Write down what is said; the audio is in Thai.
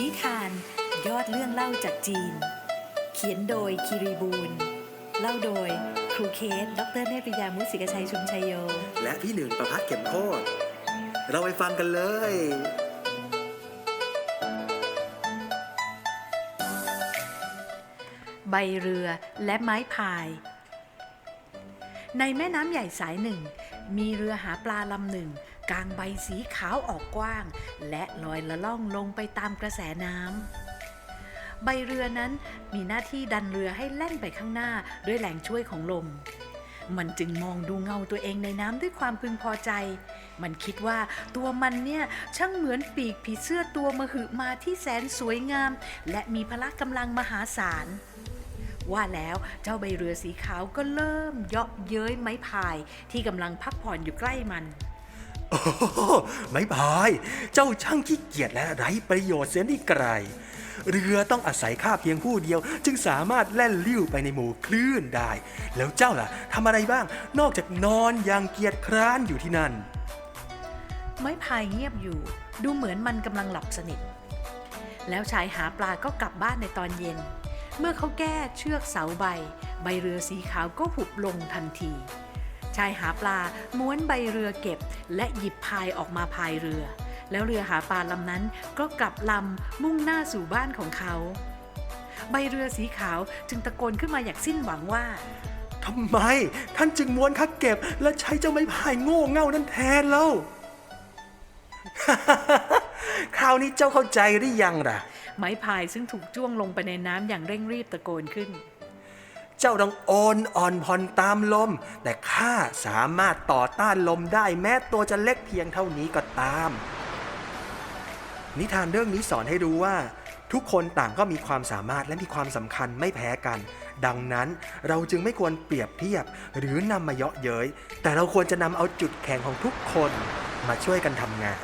นิทาน ยอดเรื่องเล่าจากจีน เขียนโดยคิริบูล เล่าโดยครูเคส ดรเนตรปริยามุสิกชัยชุมชัยโย และพี่หนึ่งประพัฒน์เข็มโคตรเราไปฟังกันเลย ใบเรือและไม้พาย ในแม่น้ำใหญ่สายหนึ่ง มีเรือหาปลาลำหนึ่ง กางใบสีขาวออกกว้าง และลอยละล่องลงไปตามกระแสน้ำใบเรือนั้นมีหน้าที่ดันเรือให้แล่นไปข้างหน้าด้วยแรงช่วยของลม มันจึงมองดูเงาตัวเองในน้ำด้วยความพึงพอใจ มันคิดว่าตัวมันเนี่ยช่างเหมือนปีกผีเสื้อตัวมหึมาที่แสนสวยงาม และมีพละกำลังมหาศาล ว่าแล้วเจ้าใบเรือสีขาวก็เริ่มเยาะเย้ยไม้พายที่กำลังพักผ่อนอยู่ใกล้มันโอ้โหไม่พาย เจ้าช่างขี้เกียจและไร้ประโยชน์เสียนี่ไกลเรือต้องอาศัยข้าเพียงผู้เดียว จึงสามารถแล่นลิ้วไปในหมู่คลื่นได้ แล้วเจ้าล่ะทำอะไรบ้าง นอกจากนอนอย่างเกียจคร้านอยู่ที่นั่น ไม้พายเงียบอยู่ ดูเหมือนมันกำลังหลับสนิท แล้วชายหาปลาก็กลับบ้านในตอนเย็น เมื่อเขาแก้เชือกเสาใบ ใบเรือสีขาวก็หุบลงทันที ชายหาปลาม้วนใบเรือเก็บ และหยิบพายออกมาพายเรือ แล้วเรือหาปลาลำนั้นก็กลับลำมุ่งหน้าสู่บ้านของเขา ใบเรือสีขาวจึงตะโกนขึ้นมาอย่างสิ้นหวังว่าทำไม ท่านจึงม้วนคักเก็บ และใช้เจ้าไม้พายโง่เง่านั้นแทนเล่าคราวนี้เจ้าเข้าใจหรือยังล่ะ ไม้พายซึ่งถูกจ้วงลงไปในน้ำอย่างเร่งรีบตะโกนขึ้น เจ้าต้องโอนอ่อนผ่อนตามลม แต่ข้าสามารถต่อต้านลมได้แม้ตัวจะเล็กเพียงเท่านี้ก็ตาม นิทานเรื่องนี้สอนให้รู้ว่า ทุกคนต่างก็มีความสามารถและมีความสำคัญไม่แพ้กัน ดังนั้นเราจึงไม่ควรเปรียบเทียบหรือนำมาเยาะเย้ยแต่เราควรจะนำเอาจุดแข็งของทุกคนมาช่วยกันทำงาน